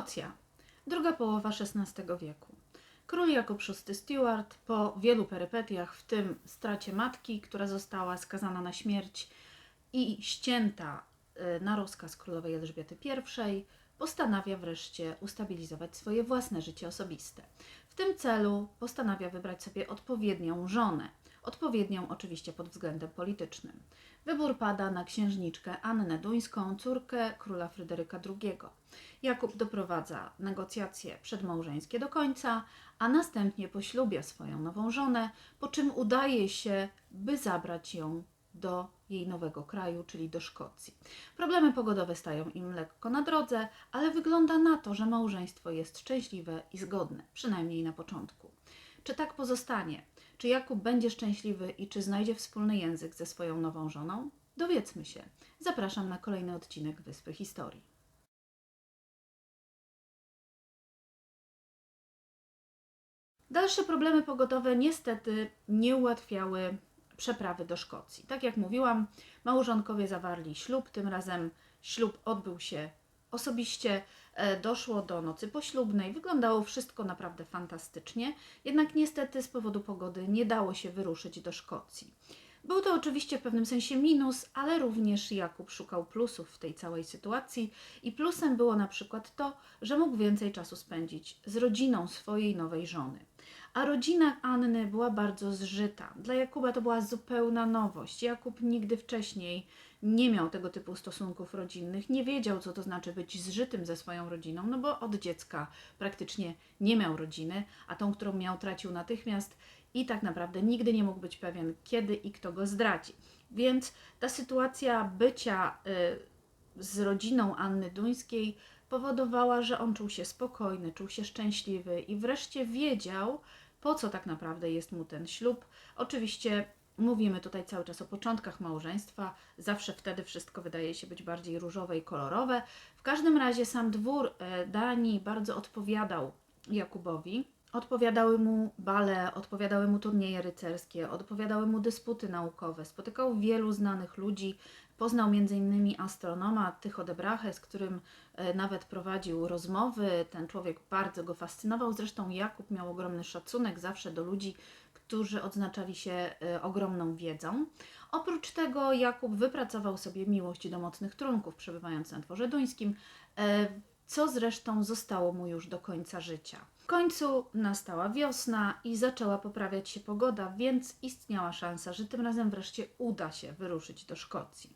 Szkocja, druga połowa XVI wieku. Król Jakub VI Stuart po wielu perypetiach, w tym stracie matki, która została skazana na śmierć i ścięta y, na rozkaz królowej Elżbiety I, postanawia wreszcie ustabilizować swoje własne życie osobiste. W tym celu postanawia wybrać sobie odpowiednią żonę, odpowiednią oczywiście pod względem politycznym. Wybór pada na księżniczkę Annę Duńską, córkę króla Fryderyka II. Jakub doprowadza negocjacje przedmałżeńskie do końca, a następnie poślubia swoją nową żonę, po czym udaje się, by zabrać ją do jej nowego kraju, czyli do Szkocji. Problemy pogodowe stają im lekko na drodze, ale wygląda na to, że małżeństwo jest szczęśliwe i zgodne, przynajmniej na początku. Czy tak pozostanie? Czy Jakub będzie szczęśliwy i czy znajdzie wspólny język ze swoją nową żoną? Dowiedzmy się. Zapraszam na kolejny odcinek Wyspy Historii. Dalsze problemy pogodowe niestety nie ułatwiały przeprawy do Szkocji. Tak jak mówiłam, małżonkowie zawarli ślub, tym razem ślub odbył się osobiście, doszło do nocy poślubnej, wyglądało wszystko naprawdę fantastycznie, jednak niestety z powodu pogody nie dało się wyruszyć do Szkocji. Był to oczywiście w pewnym sensie minus, ale również Jakub szukał plusów w tej całej sytuacji i plusem było na przykład to, że mógł więcej czasu spędzić z rodziną swojej nowej żony. A rodzina Anny była bardzo zżyta. Dla Jakuba to była zupełna nowość. Jakub nigdy wcześniej nie miał tego typu stosunków rodzinnych, nie wiedział, co to znaczy być zżytym ze swoją rodziną, no bo od dziecka praktycznie nie miał rodziny, a tą, którą miał, tracił natychmiast i tak naprawdę nigdy nie mógł być pewien, kiedy i kto go zdradzi. Więc ta sytuacja bycia y, z rodziną Anny Duńskiej powodowała, że on czuł się spokojny, czuł się szczęśliwy i wreszcie wiedział, po co tak naprawdę jest mu ten ślub. Oczywiście mówimy tutaj cały czas o początkach małżeństwa, zawsze wtedy wszystko wydaje się być bardziej różowe i kolorowe. W każdym razie sam dwór e, Danii bardzo odpowiadał Jakubowi. Odpowiadały mu bale, odpowiadały mu turnieje rycerskie, odpowiadały mu dysputy naukowe. Spotykał wielu znanych ludzi, poznał m.in. astronoma Tycho de Brahe, z którym e, nawet prowadził rozmowy. Ten człowiek bardzo go fascynował. Zresztą Jakub miał ogromny szacunek zawsze do ludzi, którzy odznaczali się e, ogromną wiedzą. Oprócz tego Jakub wypracował sobie miłość do mocnych trunków, przebywając na dworze duńskim, e, co zresztą zostało mu już do końca życia. W końcu nastała wiosna i zaczęła poprawiać się pogoda, więc istniała szansa, że tym razem wreszcie uda się wyruszyć do Szkocji.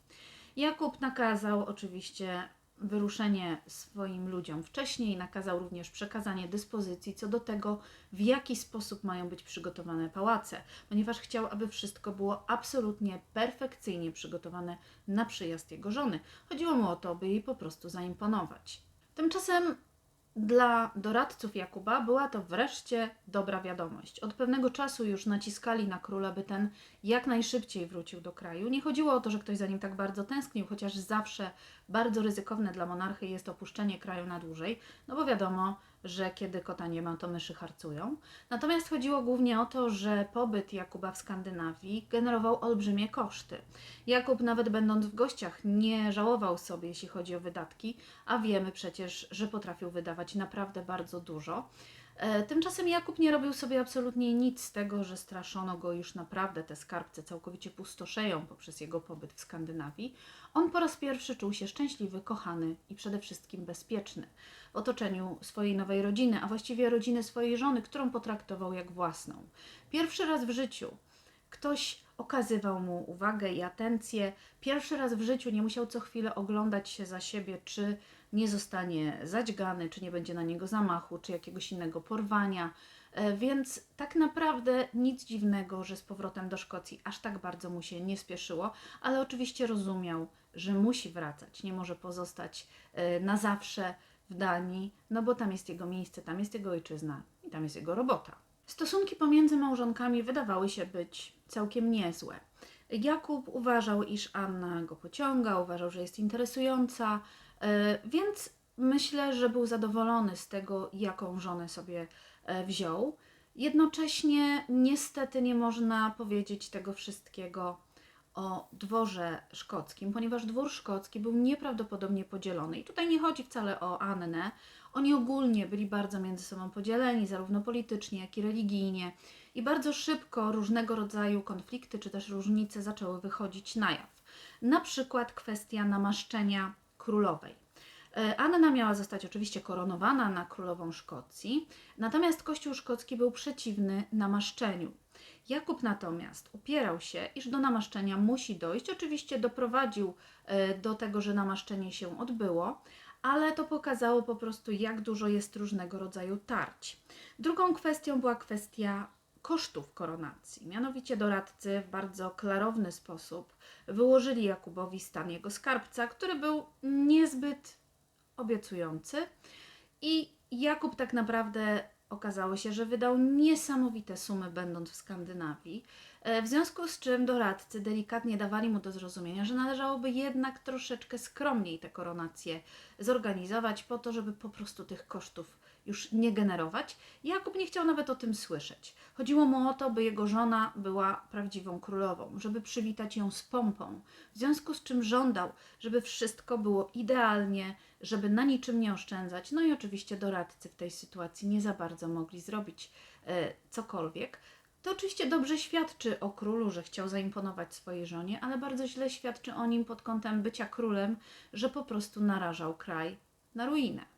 Jakub nakazał oczywiście wyruszenie swoim ludziom wcześniej, nakazał również przekazanie dyspozycji co do tego, w jaki sposób mają być przygotowane pałace, ponieważ chciał, aby wszystko było absolutnie perfekcyjnie przygotowane na przyjazd jego żony. Chodziło mu o to, by jej po prostu zaimponować. Tymczasem dla doradców Jakuba była to wreszcie dobra wiadomość. Od pewnego czasu już naciskali na króla, by ten jak najszybciej wrócił do kraju. Nie chodziło o to, że ktoś za nim tak bardzo tęsknił, chociaż zawsze bardzo ryzykowne dla monarchy jest opuszczenie kraju na dłużej, no bo wiadomo, że kiedy kota nie ma, to myszy harcują. Natomiast chodziło głównie o to, że pobyt Jakuba w Skandynawii generował olbrzymie koszty. Jakub, nawet będąc w gościach, nie żałował sobie, jeśli chodzi o wydatki, a wiemy przecież, że potrafił wydawać naprawdę bardzo dużo. E, tymczasem Jakub nie robił sobie absolutnie nic z tego, że straszono go już naprawdę te skarbce całkowicie pustoszeją poprzez jego pobyt w Skandynawii. On po raz pierwszy czuł się szczęśliwy, kochany i przede wszystkim bezpieczny w otoczeniu swojej nowej rodziny, a właściwie rodziny swojej żony, którą potraktował jak własną. Pierwszy raz w życiu ktoś okazywał mu uwagę i atencję. Pierwszy raz w życiu nie musiał co chwilę oglądać się za siebie, czy nie zostanie zadźgany, czy nie będzie na niego zamachu, czy jakiegoś innego porwania. E, Więc tak naprawdę nic dziwnego, że z powrotem do Szkocji aż tak bardzo mu się nie spieszyło, ale oczywiście rozumiał, że musi wracać, nie może pozostać e, na zawsze w Danii, no bo tam jest jego miejsce, tam jest jego ojczyzna i tam jest jego robota. Stosunki pomiędzy małżonkami wydawały się być całkiem niezłe. Jakub uważał, iż Anna go pociąga, uważał, że jest interesująca, więc myślę, że był zadowolony z tego, jaką żonę sobie e, wziął. Jednocześnie niestety nie można powiedzieć tego wszystkiego o dworze szkockim, ponieważ dwór szkocki był nieprawdopodobnie podzielony. I tutaj nie chodzi wcale o Annę, Oni ogólnie byli bardzo między sobą podzieleni, zarówno politycznie, jak i religijnie, i bardzo szybko różnego rodzaju konflikty czy też różnice zaczęły wychodzić na jaw. Na przykład kwestia namaszczenia królowej. E, Anna miała zostać oczywiście koronowana na królową Szkocji, natomiast Kościół szkocki był przeciwny namaszczeniu. Jakub natomiast upierał się, iż do namaszczenia musi dojść. Oczywiście doprowadził e, do tego, że namaszczenie się odbyło, ale to pokazało po prostu, jak dużo jest różnego rodzaju tarć. Drugą kwestią była kwestia kosztów koronacji. Mianowicie doradcy w bardzo klarowny sposób wyłożyli Jakubowi stan jego skarbca, który był niezbyt obiecujący i Jakub tak naprawdę okazało się, że wydał niesamowite sumy będąc w Skandynawii, e, w związku z czym doradcy delikatnie dawali mu do zrozumienia, że należałoby jednak troszeczkę skromniej te koronacje zorganizować po to, żeby po prostu tych kosztów już nie generować. Jakub nie chciał nawet o tym słyszeć. Chodziło mu o to, by jego żona była prawdziwą królową, żeby przywitać ją z pompą, w związku z czym żądał, żeby wszystko było idealnie, żeby na niczym nie oszczędzać. No i oczywiście doradcy w tej sytuacji nie za bardzo mogli zrobić e, cokolwiek. To oczywiście dobrze świadczy o królu, że chciał zaimponować swojej żonie, ale bardzo źle świadczy o nim pod kątem bycia królem, że po prostu narażał kraj na ruinę.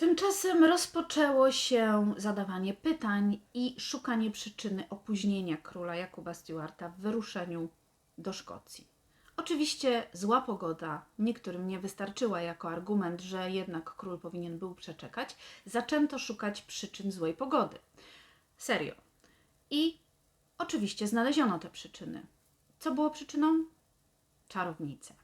Tymczasem rozpoczęło się zadawanie pytań i szukanie przyczyny opóźnienia króla Jakuba Stewarta w wyruszeniu do Szkocji. Oczywiście zła pogoda niektórym nie wystarczyła jako argument, że jednak król powinien był przeczekać. Zaczęto szukać przyczyn złej pogody. Serio. I oczywiście znaleziono te przyczyny. Co było przyczyną? Czarownice.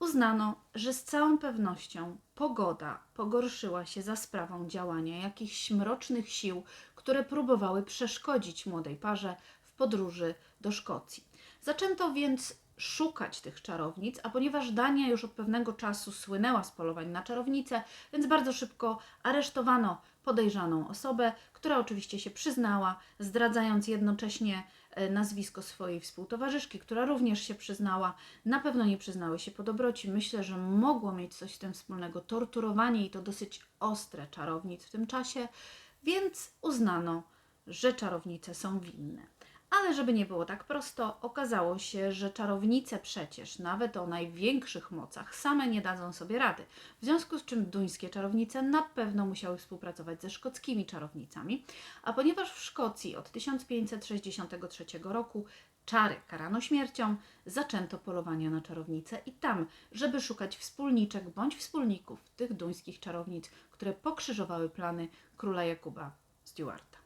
Uznano, że z całą pewnością pogoda pogorszyła się za sprawą działania jakichś mrocznych sił, które próbowały przeszkodzić młodej parze w podróży do Szkocji. Zaczęto więc szukać tych czarownic, a ponieważ Dania już od pewnego czasu słynęła z polowań na czarownice, więc bardzo szybko aresztowano podejrzaną osobę, która oczywiście się przyznała, zdradzając jednocześnie nazwisko swojej współtowarzyszki, która również się przyznała. Na pewno nie przyznały się po dobroci. Myślę, że mogło mieć coś z tym wspólnego torturowanie i to dosyć ostre czarownic w tym czasie, więc uznano, że czarownice są winne. Ale żeby nie było tak prosto, okazało się, że czarownice przecież, nawet o największych mocach, same nie dadzą sobie rady. W związku z czym duńskie czarownice na pewno musiały współpracować ze szkockimi czarownicami, a ponieważ w Szkocji od 1563 roku czary karano śmiercią, zaczęto polowania na czarownice i tam, żeby szukać wspólniczek bądź wspólników tych duńskich czarownic, które pokrzyżowały plany króla Jakuba Stuarta.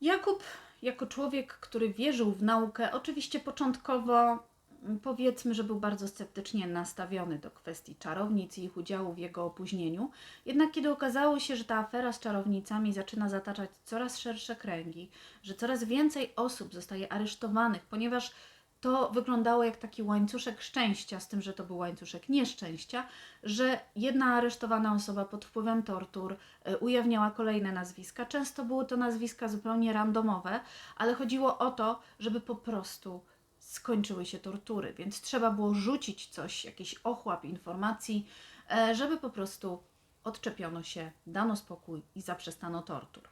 Jakub jako człowiek, który wierzył w naukę, oczywiście początkowo mm, powiedzmy, że był bardzo sceptycznie nastawiony do kwestii czarownic i ich udziału w jego opóźnieniu. Jednak kiedy okazało się, że ta afera z czarownicami zaczyna zataczać coraz szersze kręgi, że coraz więcej osób zostaje aresztowanych, ponieważ to wyglądało jak taki łańcuszek szczęścia, z tym, że to był łańcuszek nieszczęścia, że jedna aresztowana osoba pod wpływem tortur y, ujawniała kolejne nazwiska. Często były to nazwiska zupełnie randomowe, ale chodziło o to, żeby po prostu skończyły się tortury, więc trzeba było rzucić coś, jakiś ochłap informacji, e, żeby po prostu odczepiono się, dano spokój i zaprzestano tortur.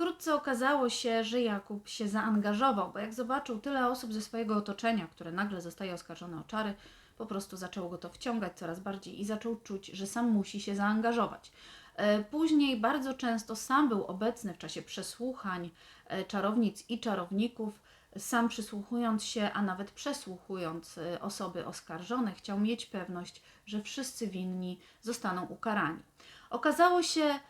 Wkrótce okazało się, że Jakub się zaangażował, bo jak zobaczył tyle osób ze swojego otoczenia, które nagle zostaje oskarżone o czary, po prostu zaczęło go to wciągać coraz bardziej i zaczął czuć, że sam musi się zaangażować. E, później bardzo często sam był obecny w czasie przesłuchań e, czarownic i czarowników, sam przysłuchując się, a nawet przesłuchując e, osoby oskarżone, chciał mieć pewność, że wszyscy winni zostaną ukarani. Okazało się,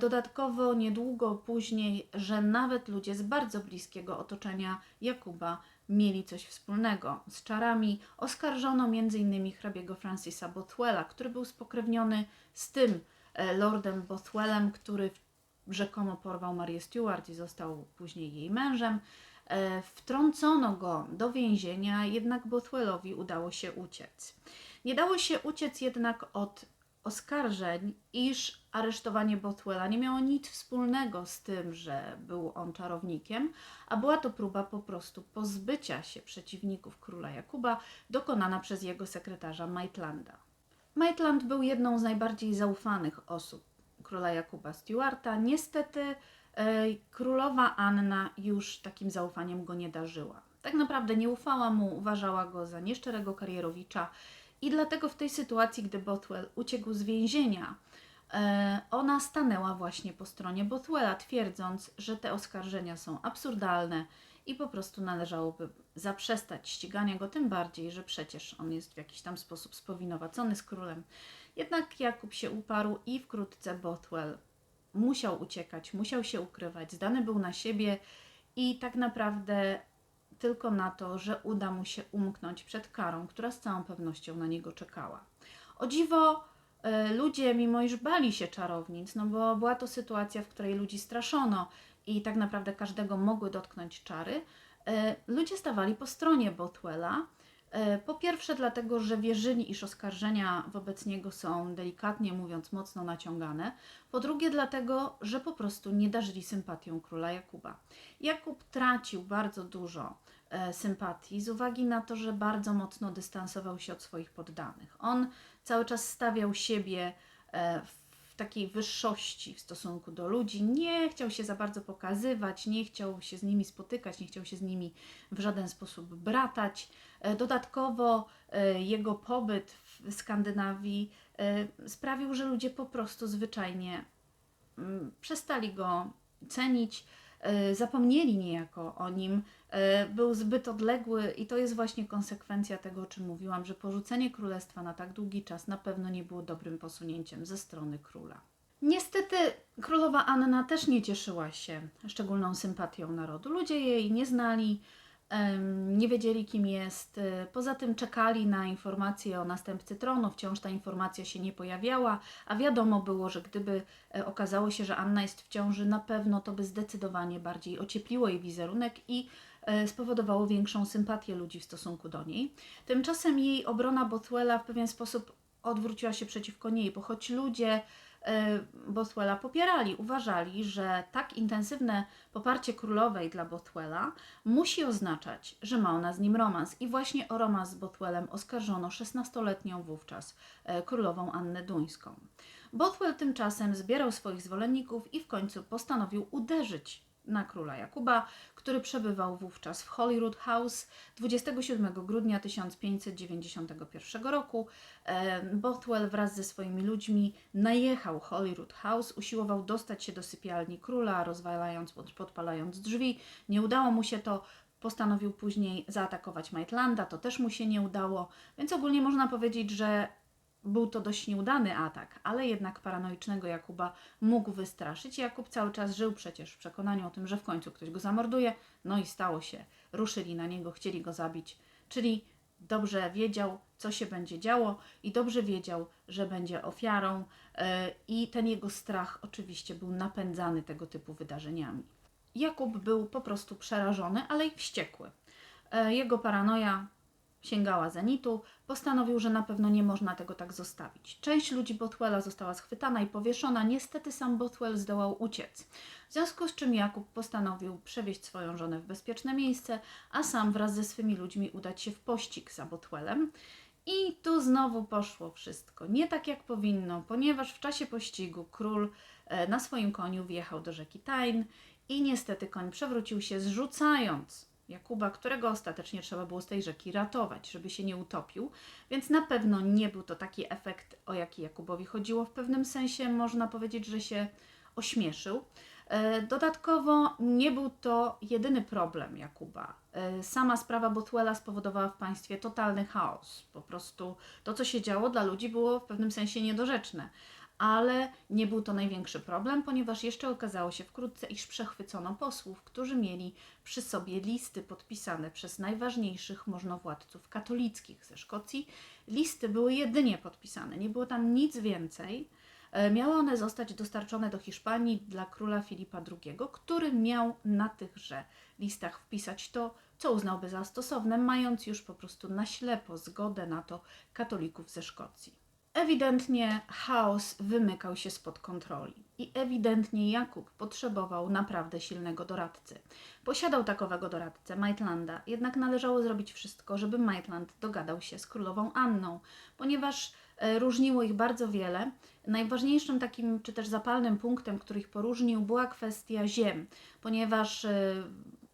Dodatkowo niedługo później, że nawet ludzie z bardzo bliskiego otoczenia Jakuba mieli coś wspólnego z czarami. Oskarżono m.in. hrabiego Francisa Bothwella, który był spokrewniony z tym e, lordem Bothwellem, który rzekomo porwał Marię Stuart i został później jej mężem. E, wtrącono go do więzienia, jednak Bothwellowi udało się uciec. Nie dało się uciec jednak od oskarżeń, iż aresztowanie Bothwella nie miało nic wspólnego z tym, że był on czarownikiem, a była to próba po prostu pozbycia się przeciwników króla Jakuba, dokonana przez jego sekretarza Maitlanda. Maitland był jedną z najbardziej zaufanych osób króla Jakuba Stuarta. Niestety e, królowa Anna już takim zaufaniem go nie darzyła. Tak naprawdę nie ufała mu, uważała go za nieszczerego karierowicza i dlatego w tej sytuacji, gdy Bothwell uciekł z więzienia, ona stanęła właśnie po stronie Bothwella, twierdząc, że te oskarżenia są absurdalne i po prostu należałoby zaprzestać ścigania go, tym bardziej, że przecież on jest w jakiś tam sposób spowinowacony z królem. Jednak Jakub się uparł i wkrótce Bothwell musiał uciekać, musiał się ukrywać, zdany był na siebie i tak naprawdę tylko na to, że uda mu się umknąć przed karą, która z całą pewnością na niego czekała. O dziwo, e, ludzie, mimo iż bali się czarownic, no bo była to sytuacja, w której ludzi straszono i tak naprawdę każdego mogły dotknąć czary, e, ludzie stawali po stronie Bothwella. E, Po pierwsze, dlatego, że wierzyli, iż oskarżenia wobec niego są delikatnie mówiąc mocno naciągane. Po drugie, dlatego, że po prostu nie darzyli sympatią króla Jakuba. Jakub tracił bardzo dużo e, sympatii z uwagi na to, że bardzo mocno dystansował się od swoich poddanych. On cały czas stawiał siebie e, w takiej wyższości w stosunku do ludzi, nie chciał się za bardzo pokazywać, nie chciał się z nimi spotykać, nie chciał się z nimi w żaden sposób bratać. E, Dodatkowo e, jego pobyt w Skandynawii sprawił, że ludzie po prostu zwyczajnie mm, przestali go cenić, zapomnieli niejako o nim, e, był zbyt odległy i to jest właśnie konsekwencja tego, o czym mówiłam, że porzucenie królestwa na tak długi czas na pewno nie było dobrym posunięciem ze strony króla. Niestety królowa Anna też nie cieszyła się szczególną sympatią narodu. Ludzie jej nie znali, nie wiedzieli kim jest. e, Poza tym czekali na informację o następcy tronu. Wciąż ta informacja się nie pojawiała, a wiadomo było, że gdyby e, okazało się, że Anna jest w ciąży, na pewno to by zdecydowanie bardziej ociepliło jej wizerunek i e, spowodowało większą sympatię ludzi w stosunku do niej. Tymczasem jej obrona Bothwella w pewien sposób odwróciła się przeciwko niej, bo choć ludzie e, Bothwella popierali, uważali, że tak intensywne poparcie królowej dla Bothwella musi oznaczać, że ma ona z nim romans. I właśnie o romans z Bothwellem oskarżono 16-letnią wówczas e, królową Annę Duńską. Bothwell tymczasem zbierał swoich zwolenników i w końcu postanowił uderzyć na króla Jakuba, który przebywał wówczas w Holyrood House 27 grudnia 1591 roku. E, Bothwell wraz ze swoimi ludźmi najechał Holyrood House, usiłował dostać się do sypialni króla, rozwalając, pod- podpalając drzwi. Nie udało mu się to. Postanowił później zaatakować Maitlanda, to też mu się nie udało, więc ogólnie można powiedzieć, że był to dość nieudany atak, ale jednak paranoicznego Jakuba mógł wystraszyć. Jakub cały czas żył przecież w przekonaniu o tym, że w końcu ktoś go zamorduje. No i stało się. Ruszyli na niego, chcieli go zabić. Czyli dobrze wiedział, co się będzie działo i dobrze wiedział, że będzie ofiarą. e, I ten jego strach oczywiście był napędzany tego typu wydarzeniami. Jakub był po prostu przerażony, ale i wściekły. E, Jego paranoja sięgała zenitu, postanowił, że na pewno nie można tego tak zostawić. Część ludzi Bothwella została schwytana i powieszona, niestety sam Bothwell zdołał uciec. W związku z czym Jakub postanowił przewieźć swoją żonę w bezpieczne miejsce, a sam wraz ze swymi ludźmi udać się w pościg za Bothwellem. I tu znowu poszło wszystko nie tak jak powinno, ponieważ w czasie pościgu król e, na swoim koniu wjechał do rzeki Tyne i niestety koń przewrócił się, zrzucając Jakuba, którego ostatecznie trzeba było z tej rzeki ratować, żeby się nie utopił. Więc na pewno nie był to taki efekt, o jaki Jakubowi chodziło. W pewnym sensie można powiedzieć, że się ośmieszył. E, Dodatkowo nie był to jedyny problem Jakuba. E, Sama sprawa Bothwella spowodowała w państwie totalny chaos. Po prostu to, co się działo dla ludzi było w pewnym sensie niedorzeczne. Ale nie był to największy problem, ponieważ jeszcze okazało się wkrótce, iż przechwycono posłów, którzy mieli przy sobie listy podpisane przez najważniejszych możnowładców katolickich ze Szkocji. Listy były jedynie podpisane, nie było tam nic więcej. E, Miały one zostać dostarczone do Hiszpanii dla króla Filipa II, który miał na tychże listach wpisać to, co uznałby za stosowne, mając już po prostu na ślepo zgodę na to katolików ze Szkocji. Ewidentnie chaos wymykał się spod kontroli i ewidentnie Jakub potrzebował naprawdę silnego doradcy. Posiadał takowego doradcę, Maitlanda, jednak należało zrobić wszystko, żeby Maitland dogadał się z królową Anną, ponieważ E, Różniło ich bardzo wiele. Najważniejszym takim, czy też zapalnym punktem, który ich poróżnił, była kwestia ziem, ponieważ e,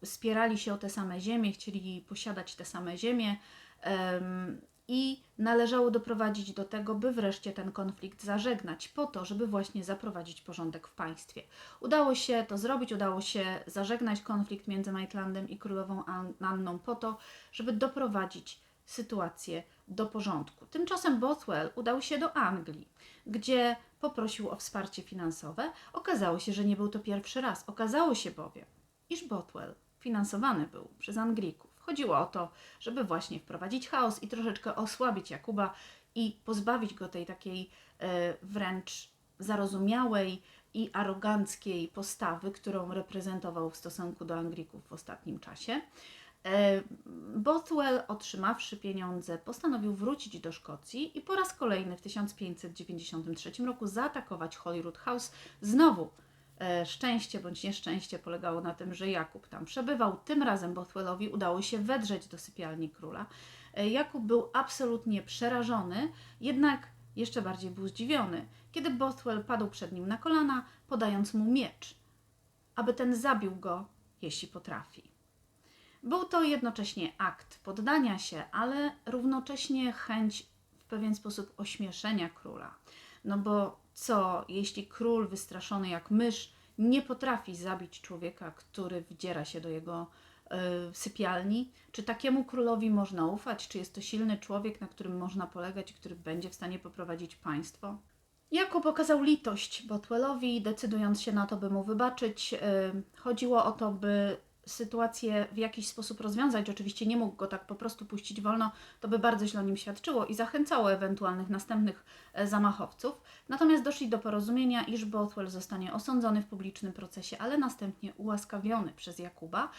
spierali się o te same ziemie, chcieli posiadać te same ziemie em, i należało doprowadzić do tego, by wreszcie ten konflikt zażegnać, po to, żeby właśnie zaprowadzić porządek w państwie. Udało się to zrobić, udało się zażegnać konflikt między Maitlandem i królową An- Anną po to, żeby doprowadzić sytuację do porządku. Tymczasem Bothwell udał się do Anglii, gdzie poprosił o wsparcie finansowe. Okazało się, że nie był to pierwszy raz. Okazało się bowiem, iż Bothwell finansowany był przez Anglików. Chodziło o to, żeby właśnie wprowadzić chaos i troszeczkę osłabić Jakuba i pozbawić go tej takiej e, wręcz zarozumiałej i aroganckiej postawy, którą reprezentował w stosunku do Anglików w ostatnim czasie. E, Bothwell, otrzymawszy pieniądze, postanowił wrócić do Szkocji i po raz kolejny w 1593 roku zaatakować Holyrood House. Znowu szczęście bądź nieszczęście polegało na tym, że Jakub tam przebywał. Tym razem Bothwellowi udało się wedrzeć do sypialni króla. E, Jakub był absolutnie przerażony, jednak jeszcze bardziej był zdziwiony, kiedy Bothwell padł przed nim na kolana, podając mu miecz, aby ten zabił go, jeśli potrafi. Był to jednocześnie akt poddania się, ale równocześnie chęć w pewien sposób ośmieszenia króla. No bo co, jeśli król wystraszony jak mysz nie potrafi zabić człowieka, który wdziera się do jego y, sypialni? Czy takiemu królowi można ufać? Czy jest to silny człowiek, na którym można polegać i który będzie w stanie poprowadzić państwo? Jakub okazał litość Bothwellowi, decydując się na to, by mu wybaczyć. Y, Chodziło o to, by sytuację w jakiś sposób rozwiązać. Oczywiście nie mógł go tak po prostu puścić wolno, to by bardzo źle o nim świadczyło i zachęcało ewentualnych następnych e, zamachowców. Natomiast doszli do porozumienia, iż Bothwell zostanie osądzony w publicznym procesie, ale następnie ułaskawiony przez Jakuba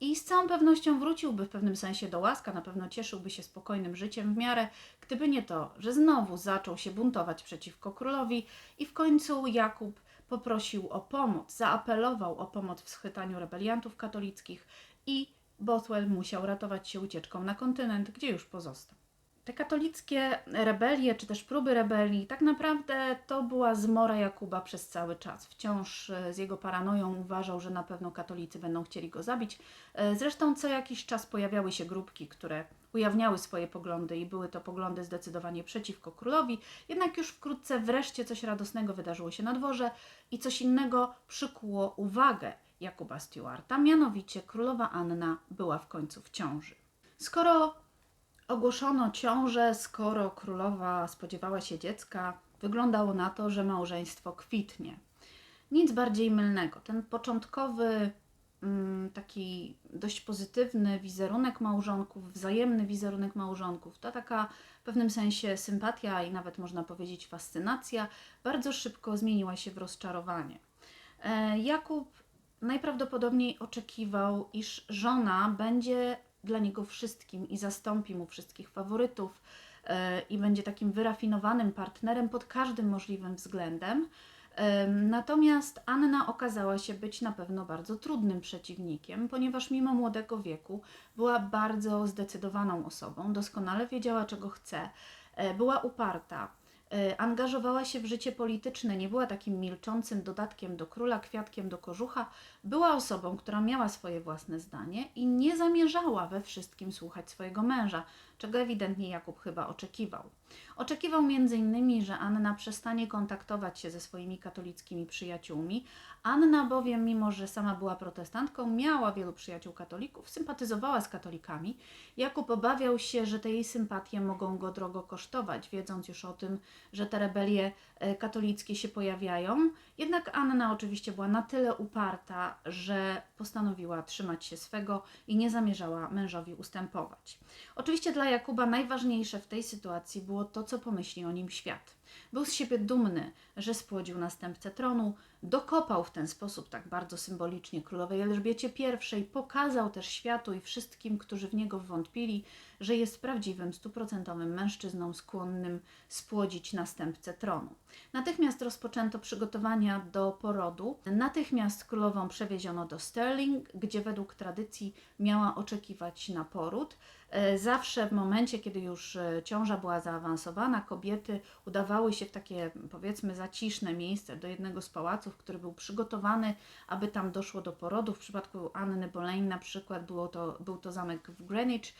i z całą pewnością wróciłby w pewnym sensie do łaska, na pewno cieszyłby się spokojnym życiem w miarę, gdyby nie to, że znowu zaczął się buntować przeciwko królowi i w końcu Jakub poprosił o pomoc, zaapelował o pomoc w schwytaniu rebeliantów katolickich i Bothwell musiał ratować się ucieczką na kontynent, gdzie już pozostał. Te katolickie rebelie, czy też próby rebelii, tak naprawdę to była zmora Jakuba przez cały czas. Wciąż e, z jego paranoją uważał, że na pewno katolicy będą chcieli go zabić. E, Zresztą co jakiś czas pojawiały się grupki, które ujawniały swoje poglądy i były to poglądy zdecydowanie przeciwko królowi. Jednak już wkrótce wreszcie coś radosnego wydarzyło się na dworze i coś innego przykuło uwagę Jakuba Stewarta, mianowicie królowa Anna była w końcu w ciąży. Skoro ogłoszono ciążę, skoro królowa spodziewała się dziecka, wyglądało na to, że małżeństwo kwitnie. Nic bardziej mylnego. Ten początkowy, taki dość pozytywny wizerunek małżonków, wzajemny wizerunek małżonków, to taka w pewnym sensie sympatia i nawet można powiedzieć fascynacja, bardzo szybko zmieniła się w rozczarowanie. E, Jakub najprawdopodobniej oczekiwał, iż żona będzie dla niego wszystkim i zastąpi mu wszystkich faworytów e, i będzie takim wyrafinowanym partnerem pod każdym możliwym względem. Natomiast Anna okazała się być na pewno bardzo trudnym przeciwnikiem, ponieważ mimo młodego wieku była bardzo zdecydowaną osobą, doskonale wiedziała, czego chce, e, była uparta, e, angażowała się w życie polityczne, nie była takim milczącym dodatkiem do króla, kwiatkiem do kożucha, była osobą, która miała swoje własne zdanie i nie zamierzała we wszystkim słuchać swojego męża, czego ewidentnie Jakub chyba oczekiwał. Oczekiwał m.in., że Anna przestanie kontaktować się ze swoimi katolickimi przyjaciółmi. Anna bowiem, mimo że sama była protestantką, miała wielu przyjaciół katolików, sympatyzowała z katolikami. Jakub obawiał się, że te jej sympatie mogą go drogo kosztować, wiedząc już o tym, że te rebelie e, katolickie się pojawiają. Jednak Anna oczywiście była na tyle uparta, że postanowiła trzymać się swego i nie zamierzała mężowi ustępować. Oczywiście dla Jakuba najważniejsze w tej sytuacji było to, co pomyśli o nim świat. Był z siebie dumny, że spłodził następcę tronu, dokopał w ten sposób tak bardzo symbolicznie królowej Elżbiecie I, pokazał też światu i wszystkim, którzy w niego wątpili, że jest prawdziwym, stuprocentowym mężczyzną skłonnym spłodzić następcę tronu. Natychmiast rozpoczęto przygotowania do porodu. Natychmiast królową przewieziono do Stirling, gdzie według tradycji miała oczekiwać na poród. E, Zawsze w momencie, kiedy już e, ciąża była zaawansowana, kobiety udawały się w takie powiedzmy zaciszne miejsce do jednego z pałaców, który był przygotowany, aby tam doszło do porodu. W przypadku Anny Boleyn na przykład było to, był to zamek w Greenwich.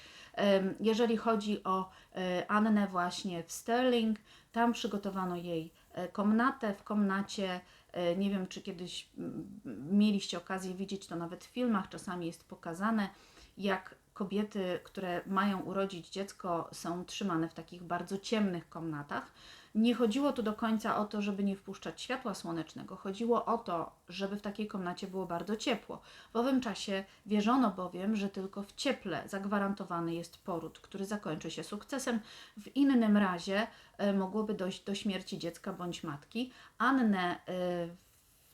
Jeżeli chodzi o e, Annę właśnie w Stirling, tam przygotowano jej e, komnatę. W komnacie, e, nie wiem czy kiedyś mm, mieliście okazję widzieć to nawet w filmach, czasami jest pokazane, jak kobiety, które mają urodzić dziecko, są trzymane w takich bardzo ciemnych komnatach. Nie chodziło tu do końca o to, żeby nie wpuszczać światła słonecznego. Chodziło o to, żeby w takiej komnacie było bardzo ciepło. W owym czasie wierzono bowiem, że tylko w cieple zagwarantowany jest poród, który zakończy się sukcesem. W innym razie e, mogłoby dojść do śmierci dziecka bądź matki. Annę e,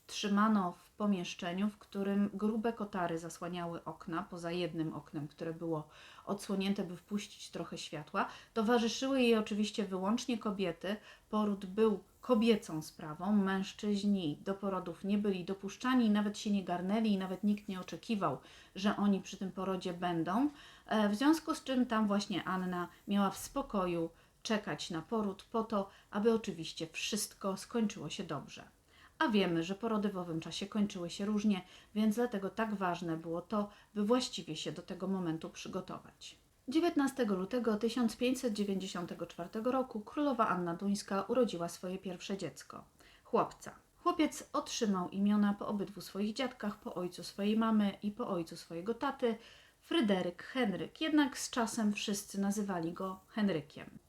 trzymano w pomieszczeniu, w którym grube kotary zasłaniały okna, poza jednym oknem, które było odsłonięte, by wpuścić trochę światła. Towarzyszyły jej oczywiście wyłącznie kobiety. Poród był kobiecą sprawą. Mężczyźni do porodów nie byli dopuszczani, nawet się nie garnęli i nawet nikt nie oczekiwał, że oni przy tym porodzie będą. E, W związku z czym tam właśnie Anna miała w spokoju czekać na poród po to, aby oczywiście wszystko skończyło się dobrze. A wiemy, że porody w owym czasie kończyły się różnie, więc dlatego tak ważne było to, by właściwie się do tego momentu przygotować. 19 lutego 1594 roku królowa Anna Duńska urodziła swoje pierwsze dziecko chłopca. Chłopiec otrzymał imiona po obydwu swoich dziadkach, po ojcu swojej mamy i po ojcu swojego taty, Fryderyk Henryk, jednak z czasem wszyscy nazywali go Henrykiem.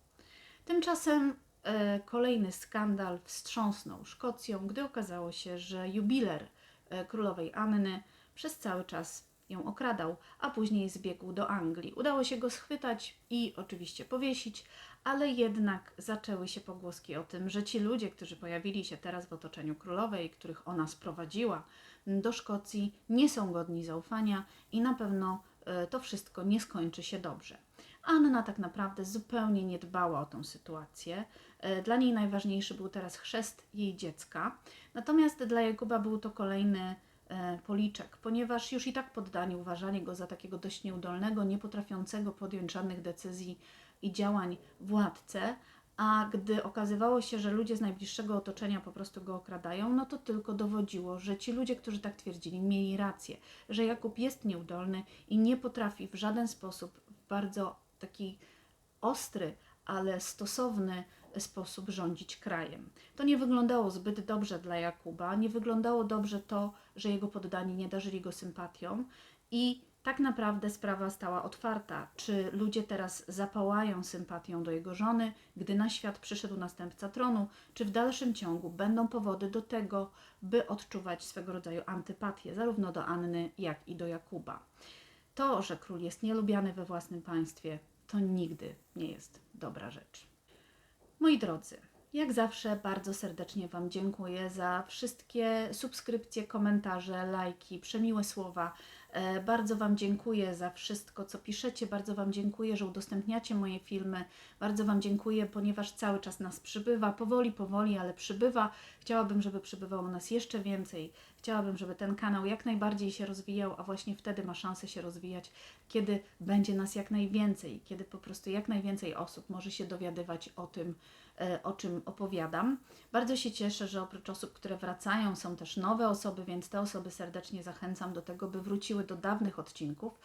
Tymczasem kolejny skandal wstrząsnął Szkocją, gdy okazało się, że jubiler e, królowej Anny przez cały czas ją okradał, a później zbiegł do Anglii. Udało się go schwytać i oczywiście powiesić, ale jednak zaczęły się pogłoski o tym, że ci ludzie, którzy pojawili się teraz w otoczeniu królowej, których ona sprowadziła do Szkocji, nie są godni zaufania i na pewno e, to wszystko nie skończy się dobrze. Anna tak naprawdę zupełnie nie dbała o tą sytuację. E, Dla niej najważniejszy był teraz chrzest jej dziecka, natomiast dla Jakuba był to kolejny e, policzek, ponieważ już i tak poddani uważali go za takiego dość nieudolnego, nie potrafiącego podjąć żadnych decyzji i działań władcę, a gdy okazywało się, że ludzie z najbliższego otoczenia po prostu go okradają, no to tylko dowodziło, że ci ludzie, którzy tak twierdzili, mieli rację, że Jakub jest nieudolny i nie potrafi w żaden sposób w bardzo taki ostry, ale stosowny sposób rządzić krajem. To nie wyglądało zbyt dobrze dla Jakuba, nie wyglądało dobrze to, że jego poddani nie darzyli go sympatią i tak naprawdę sprawa stała otwarta. Czy ludzie teraz zapłają sympatią do jego żony, gdy na świat przyszedł następca tronu, czy w dalszym ciągu będą powody do tego, by odczuwać swego rodzaju antypatię zarówno do Anny, jak i do Jakuba. To, że król jest nielubiany we własnym państwie, to nigdy nie jest dobra rzecz. Moi drodzy, jak zawsze bardzo serdecznie Wam dziękuję za wszystkie subskrypcje, komentarze, lajki, przemiłe słowa. E, Bardzo Wam dziękuję za wszystko, co piszecie. Bardzo Wam dziękuję, że udostępniacie moje filmy. Bardzo Wam dziękuję, ponieważ cały czas nas przybywa. Powoli, powoli, ale przybywa. Chciałabym, żeby przybywało nas jeszcze więcej. Chciałabym, żeby ten kanał jak najbardziej się rozwijał, a właśnie wtedy ma szansę się rozwijać, kiedy będzie nas jak najwięcej, kiedy po prostu jak najwięcej osób może się dowiadywać o tym, o czym opowiadam. Bardzo się cieszę, że oprócz osób, które wracają, są też nowe osoby, więc te osoby serdecznie zachęcam do tego, by wróciły do dawnych odcinków.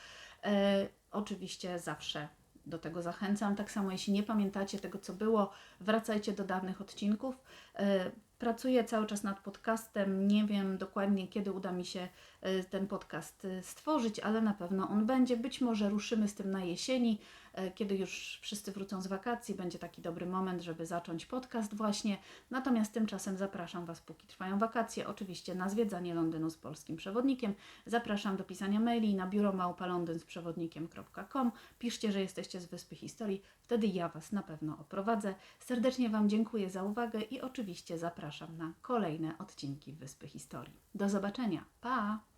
E, oczywiście zawsze do tego zachęcam. Tak samo, jeśli nie pamiętacie tego, co było, wracajcie do dawnych odcinków. E, Pracuję cały czas nad podcastem. Nie wiem dokładnie, kiedy uda mi się e, ten podcast e, stworzyć, ale na pewno on będzie. Być może ruszymy z tym na jesieni. E, kiedy już wszyscy wrócą z wakacji, będzie taki dobry moment, żeby zacząć podcast właśnie. Natomiast tymczasem zapraszam Was, póki trwają wakacje, oczywiście na zwiedzanie Londynu z polskim przewodnikiem. Zapraszam do pisania maili na biuro małpalondyn.com. Piszcie, że jesteście z Wyspy Historii, wtedy ja Was na pewno oprowadzę. Serdecznie Wam dziękuję za uwagę i oczywiście zapraszam na kolejne odcinki Wyspy Historii. Do zobaczenia. Pa!